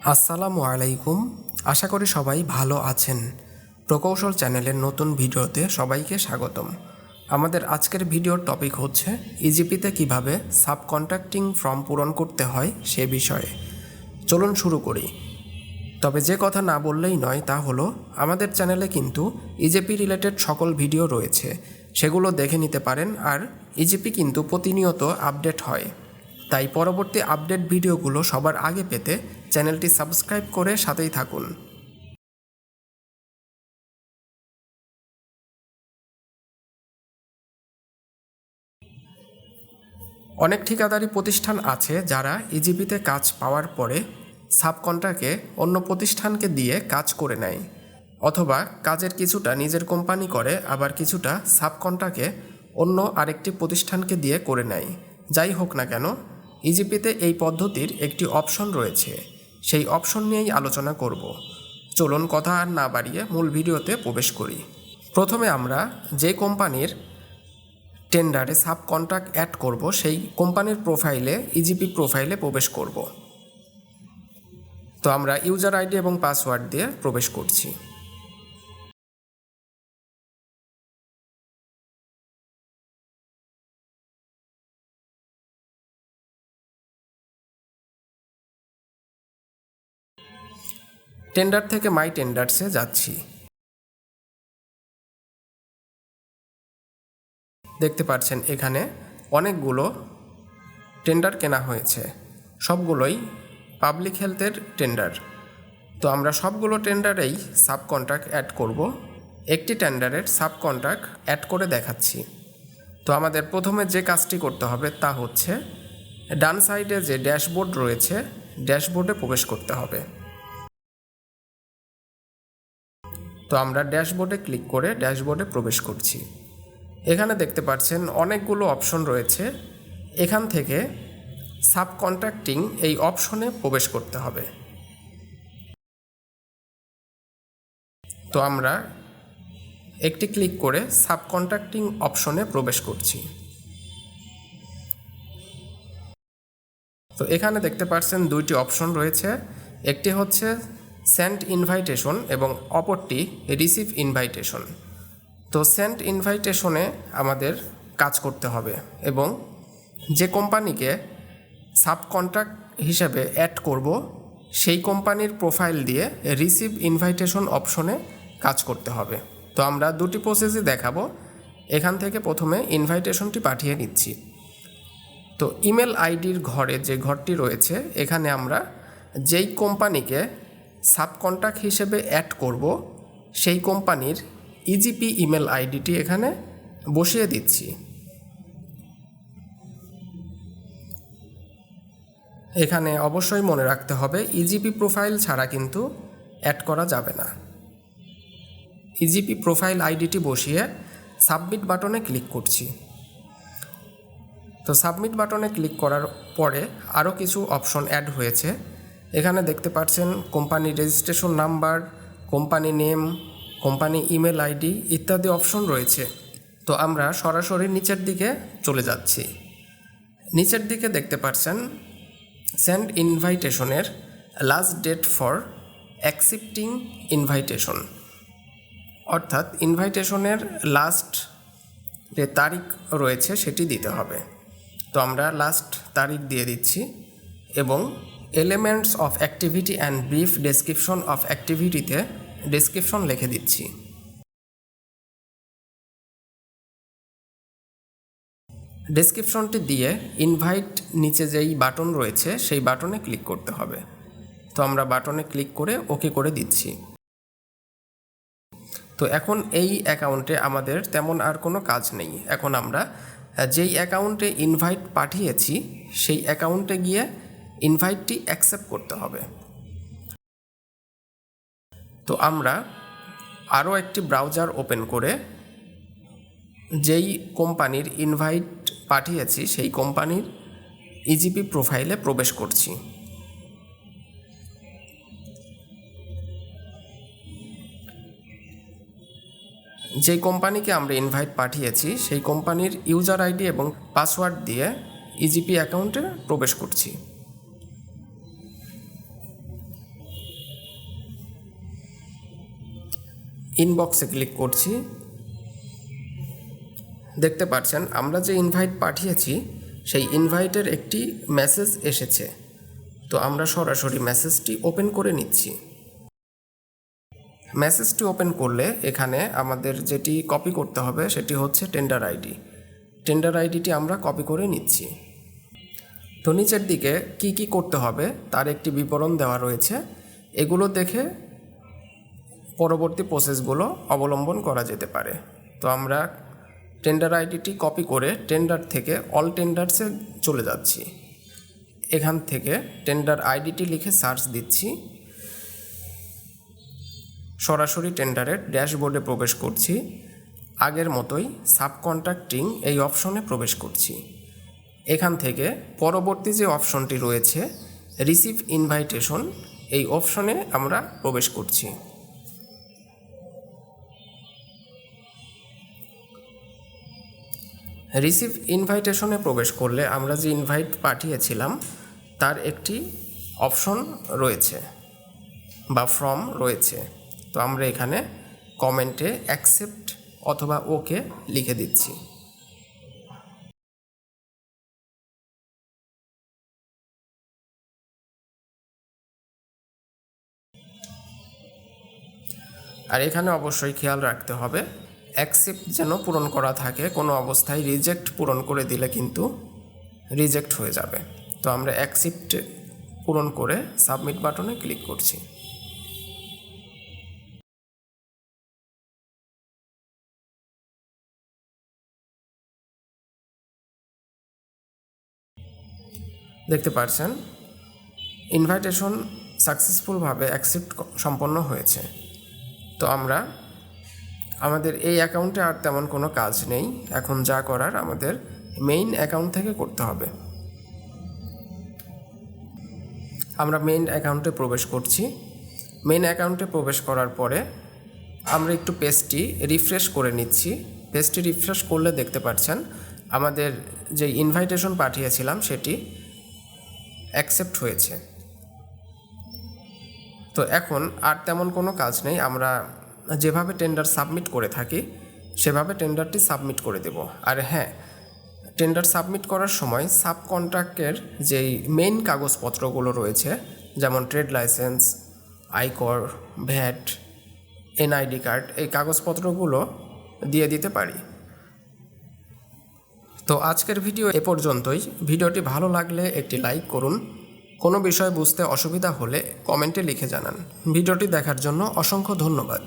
আসসালামু আলাইকুম। আশা করি সবাই ভালো আছেন। প্রকৌশল চ্যানেলের নতুন ভিডিওতে সবাইকে স্বাগতম। আমাদের আজকের ভিডিওর টপিক হচ্ছে ইজিপিতে কীভাবে সাবকন্ট্রাক্টিং ফর্ম পূরণ করতে হয় সে বিষয়ে। চলুন শুরু করি। তবে যে কথা না বললেই নয় তা হলো, আমাদের চ্যানেলে কিন্তু ইজেপি রিলেটেড সকল ভিডিও রয়েছে। সেগুলো দেখে নিতে পারেন আর ইজিপি কিন্তু প্রতিনিয়ত আপডেট হয়। তাই পরবর্তী আপডেট ভিডিওগুলো সবার আগে পেতে চ্যানেলটি সাবস্ক্রাইব করে সাথেই থাকুন। অনেক ঠিকাদারি প্রতিষ্ঠান আছে যারা ইজিপিতে কাজ পাওয়ার পরে সাবকন্ট্রাক্টে অন্য প্রতিষ্ঠানকে দিয়ে কাজ করে নেয়, অথবা কাজের কিছুটা নিজের কোম্পানি করে, আবার কিছুটা সাবকন্ট্রাক্টে অন্য আরেকটি প্রতিষ্ঠানকে দিয়ে করে নেয়। যাই হোক না কেন ইজিপিতে এই পদ্ধতির একটি অপশন রয়েছে। সেই অপশন নিয়েই আলোচনা করব। চলুন কথা আর না বাড়িয়ে মূল ভিডিওতে প্রবেশ করি। প্রথমে আমরা যে কোম্পানির টেন্ডারে সাব কন্ট্রাক্ট অ্যাড করব, সেই কোম্পানির প্রোফাইলে, ইজিপি প্রোফাইলে প্রবেশ করব। তো আমরা ইউজার আইডি এবং পাসওয়ার্ড দিয়ে প্রবেশ করছি। টেন্ডার থেকে মাই টেন্ডার্সে যাচ্ছি। দেখতে পাচ্ছেন এখানে অনেকগুলো টেন্ডার কেনা হয়েছে। সবগুলোই পাবলিক হেলথের টেন্ডার। তো আমরা সবগুলো টেন্ডারেই সাব কন্ট্রাক্ট অ্যাড করব। একটি টেন্ডারের সাব কন্ট্রাক্ট অ্যাড করে দেখাচ্ছি। তো আমাদের প্রথমে যে কাজটি করতে হবে তা হচ্ছে ডান সাইডে যে ড্যাশবোর্ড রয়েছে, ড্যাশবোর্ডে প্রবেশ করতে হবে। তো আমরা ড্যাশবোর্ডে ক্লিক করে ড্যাশবোর্ডে প্রবেশ করছি। এখানে দেখতে পাচ্ছেন অনেকগুলো অপশন রয়েছে। এখান থেকে সাবকন্ট্রাক্টিং এই অপশনে প্রবেশ করতে হবে। তো আমরা একটি ক্লিক করে সাবকন্ট্রাক্টিং অপশনে প্রবেশ করছি। তো এখানে দেখতে পাচ্ছেন দুইটি অপশন রয়েছে। একটি হচ্ছে সেন্ড ইনভাইটেশন এবং অপরটি রিসিভ ইনভাইটেশন। তো সেন্ট ইনভাইটেশনে আমাদের কাজ করতে হবে এবং যে কোম্পানিকে সাবকন্ট্রাক্ট হিসেবে অ্যাড করব, সেই কোম্পানির প্রোফাইল দিয়ে রিসিভ ইনভাইটেশন অপশনে কাজ করতে হবে। তো আমরা দুটি প্রসেসই দেখাবো। এখান থেকে প্রথমে ইনভাইটেশনটি পাঠিয়ে নিচ্ছি। তো ইমেল আইডির ঘরে যে ঘরটি রয়েছে, এখানে আমরা যেই কোম্পানিকে সাবকন্ট্রাক্ট হিসেবে অ্যাড করব, সেই কোম্পানির ইজিপি ইমেল আইডিটি এখানে বসিয়ে দিচ্ছি। এখানে অবশ্যই মনে রাখতে হবে ইজিপি প্রোফাইল ছাড়া কিন্তু অ্যাড করা যাবে না। ইজিপি প্রোফাইল আইডিটি বসিয়ে সাবমিট বাটনে ক্লিক করছি। তো সাবমিট বাটনে ক্লিক করার পরে আরও কিছু অপশন অ্যাড হয়েছে। এখানে দেখতে পাচ্ছেন company registration number company name company email ID ইত্যাদি অপশন রয়েছে। তো আমরা সরাসরি নিচের দিকে চলে যাচ্ছি। নিচের দিকে দেখতে পাচ্ছেন send ইনভাইটেশনের last date for accepting invitation অর্থাৎ ইনভাইটেশনের লাস্ট যে তারিখ রয়েছে সেটি দিতে হবে। তো আমরা লাস্ট তারিখ দিয়ে দিচ্ছি এবং elements of activity and brief description of অ্যাক্টিভিটিতে description লিখে দিচ্ছি। ডেসক্রিপশনটি দিয়ে ইনভাইট নিচে যেই বাটন রয়েছে, সেই বাটনে ক্লিক করতে হবে। তো আমরা বাটনে ক্লিক করে ওকে করে দিচ্ছি। তো এখন এই অ্যাকাউন্টে আমাদের তেমন আর কোনো কাজ নেই। এখন আমরা যেই অ্যাকাউন্টে ইনভাইট পাঠিয়েছি, সেই অ্যাকাউন্টে গিয়ে ইনভাইটটি অ্যাকসেপ্ট করতে হবে। তো আমরা আরও একটি ব্রাউজার ওপেন করে যেই কোম্পানির ইনভাইট পাঠিয়েছি, সেই কোম্পানির ইজিপি প্রোফাইলে প্রবেশ করছি। যেই কোম্পানিকে আমরা ইনভাইট পাঠিয়েছি, সেই কোম্পানির ইউজার আইডি এবং পাসওয়ার্ড দিয়ে ইজিপি অ্যাকাউন্টে প্রবেশ করছি। ইনবক্সে ক্লিক করছি। দেখতে পাচ্ছেন, আমরা যে ইনভাইট পাঠিয়েছি, সেই ইনভাইটের একটি মেসেজ এসেছে। তো আমরা সরাসরি মেসেজটি ওপেন করে নিচ্ছি। মেসেজটি ওপেন করলে এখানে আমাদের যেটি কপি করতে হবে, সেটি হচ্ছে টেন্ডার আইডি টেন্ডার আইডিটি আমরা কপি করে নিচ্ছি। তো নিচের দিকে কি কি করতে হবে, তার একটি বিবরণ দেওয়া রয়েছে। এগুলো দেখে পরবর্তী প্রসেসগুলো অবলম্বন করা যেতে পারে। তো আমরা টেন্ডার আইডিটি কপি করে টেন্ডার থেকে অল টেন্ডার্সে চলে যাচ্ছি। এখান থেকে টেন্ডার আইডিটি লিখে সার্চ দিচ্ছি। সরাসরি টেন্ডারের ড্যাশবোর্ডে প্রবেশ করছি। আগের মতোই সাবকন্ট্রাক্টিং এই অপশনে প্রবেশ করছি। এখান থেকে পরবর্তী যে অপশনটি রয়েছে রিসিভ ইনভাইটেশন এই অপশনে আমরা প্রবেশ করছি। রিসিভ ইনভাইটেশনে প্রবেশ করলে আমরা যে ইনভাইট পাঠিয়েছিলাম, তার একটি অপশন রয়েছে বা ফর্ম রয়েছে। তো আমরা এখানে কমেন্টে অ্যাকসেপ্ট অথবা ওকে লিখে দিচ্ছি। আর এখানে অবশ্যই খেয়াল রাখতে হবে অ্যাকসেপ্ট যেন পূরণ করা থাকে, কোনো অবস্থায় রিজেক্ট পূরণ করে দিলে কিন্তু রিজেক্ট হয়ে যাবে। তো আমরা অ্যাকসেপ্ট পূরণ করে সাবমিট বাটনে ক্লিক করছি। দেখতে পাচ্ছেন ইনভাইটেশন সাকসেসফুলভাবে অ্যাকসেপ্ট সম্পন্ন হয়েছে। তো আমরা আমাদের এই অ্যাকাউন্টে আর তেমন কোনো কাজ নেই। এখন যা করার আমাদের মেইন অ্যাকাউন্ট থেকে করতে হবে। আমরা মেইন অ্যাকাউন্টে প্রবেশ করছি। মেইন অ্যাকাউন্টে প্রবেশ করার পরে আমরা একটু পেজটি রিফ্রেশ করে নিচ্ছি। পেজটি রিফ্রেশ করলে দেখতে পাচ্ছেন আমাদের যে ইনভাইটেশন পাঠিয়েছিলাম সেটি অ্যাকসেপ্ট হয়েছে। তো এখন আর তেমন কোনো কাজ নেই। আমরা যেভাবে টেন্ডার সাবমিট করে থাকি, সেভাবে টেন্ডারটি সাবমিট করে দেব। আর হ্যাঁ টেন্ডার সাবমিট করার সময় সাব কন্ট্রাক্টের যেই মেইন কাগজপত্রগুলো রয়েছে, যেমন ট্রেড লাইসেন্স আয়কর ভ্যাট এনআইডি কার্ড এই কাগজপত্রগুলো দিয়ে দিতে পারি। তো আজকের ভিডিও এ পর্যন্তই। ভিডিওটি ভালো লাগলে একটি লাইক করুন। কোনো বিষয় বুঝতে অসুবিধা হলে কমেন্টে লিখে জানান। ভিডিওটি দেখার জন্য অসংখ্য ধন্যবাদ।